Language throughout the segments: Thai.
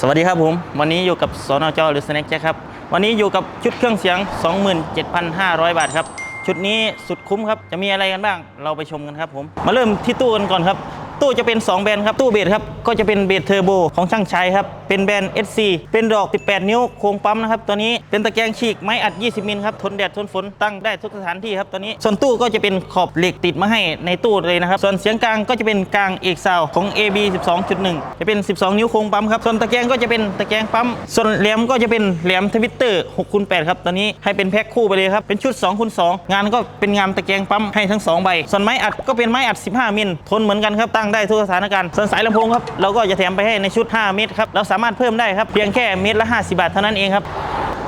สวัสดีครับผม วันนี้อยู่กับสนจหรือสแน็คแจ็คครับ วันนี้อยู่กับชุดเครื่องเสียง 27,500 บาทครับ ชุดนี้สุดคุ้มครับ จะมีอะไรกันบ้าง เราไปชมกันครับผม มาเริ่มที่ตู้กันก่อนครับ ตู้จะเป็น 2 แบรนด์ครับ ตู้เบสครับ ก็จะเป็นเบสเทอร์โบของช่างชัยครับ เป็นแบรนด์ SC เป็นดอก 18 นิ้วโครงปั๊มนะครับ ตัวนี้เป็นตะแกรงฉีกไม้อัด 20 มิลครับ ทนแดดทนฝนตั้งได้ทุกสถานที่ครับตัวนี้ ส่วนตู้ก็จะเป็นขอบเหล็กติดมาให้ในตู้เลยนะครับ ส่วนเสียงกลางก็จะเป็นกลางเอกซาวของ AB 12.1 จะเป็น 12 นิ้วโครงปั๊มครับ ส่วนตะแกรงก็จะเป็นตะแกรงปั๊ม ส่วนแหลมก็จะเป็นแหลมทวิตเตอร์6คูณ8ครับ ตัวนี้ให้เป็นแพ็คคู่ไปเลยครับ เป็นชุด2คูณ2งานก็เป็นงานตะแกรงปั๊มให้ทั้ง2ใบ ส่วนไม้อัดก็เป็นไม้อัด 15 มิล ทนเหมือนกันครับตั้งได้ทุกสถานการณ์ส่วนสายลำโพงครับเราก็จะแถมไปให้ในชุด 5 เมตรครับเราสามารถเพิ่มได้ครับเพียงแค่เมตรละ 50 บาทเท่านั้นเองครับ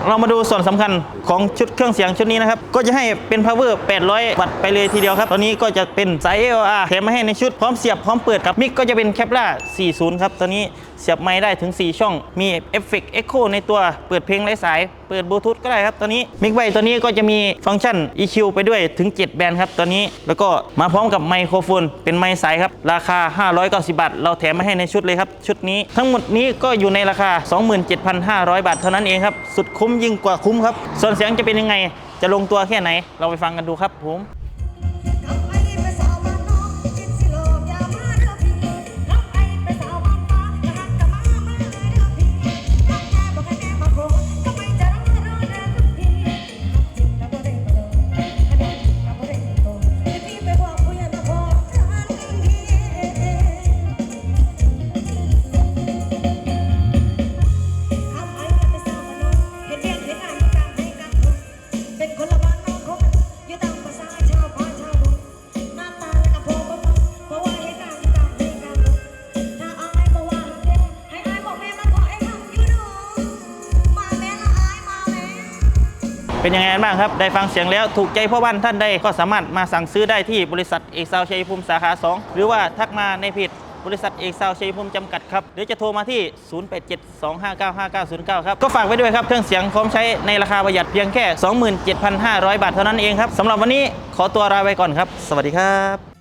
เรามาดูส่วนสำคัญของชุดเครื่องเสียงชุดนี้นะครับ ก็จะให้เป็น power 800 วัตต์ไปเลยทีเดียวครับ ตอนนี้ก็จะเป็นสาย AOR แถมมาให้ในชุดพร้อมเสียบพร้อมเปิดครับ มิกก็จะเป็น Kevlar 40 ครับ ตอนนี้เสียบไม้ได้ถึง 4 ช่อง มีเอฟเฟกต์ Echo ในตัว เปิดเพลงไร้สาย เปิดบลูทูธก็ได้ครับตอนนี้มิกไบตัวนี้ก็จะมีฟังก์ชัน EQ ไปด้วยถึง 7 แบนด์ครับตอนนี้แล้วก็มาพร้อมกับไมโครโฟนเป็นไมค์สายครับ ราคา 590 บาท เราแถมมาให้ในชุดเลยครับ ชุดนี้ทั้งหมดนี้ก็อยู่ในราคา 27,500 บาทเท่านั้นเองครับ สุดคุ้มยิ่งกว่าคุ้มครับ ส่วนเสียงจะเป็นยังไง จะลงตัวแค่ไหน เราไปฟังกันดูครับผม เป็นยังไงบ้างครับ ได้ฟังเสียงแล้วถูกใจพ่อบ้านท่านใดก็สามารถมาสั่งซื้อได้ที่บริษัทเอกซาวชัยภูมิสาขา 2 หรือว่าทักมาในเพจบริษัทเอกซาวชัยภูมิจำกัดครับ หรือจะโทรมาที่ 0872595909 ครับ ก็ฝากไว้ด้วยครับ เครื่องเสียงพร้อมใช้ในราคาประหยัดเพียงแค่ 27,500 บาทเท่านั้นเองครับสำหรับวันนี้ขอตัวลาไปก่อนครับ สวัสดีครับ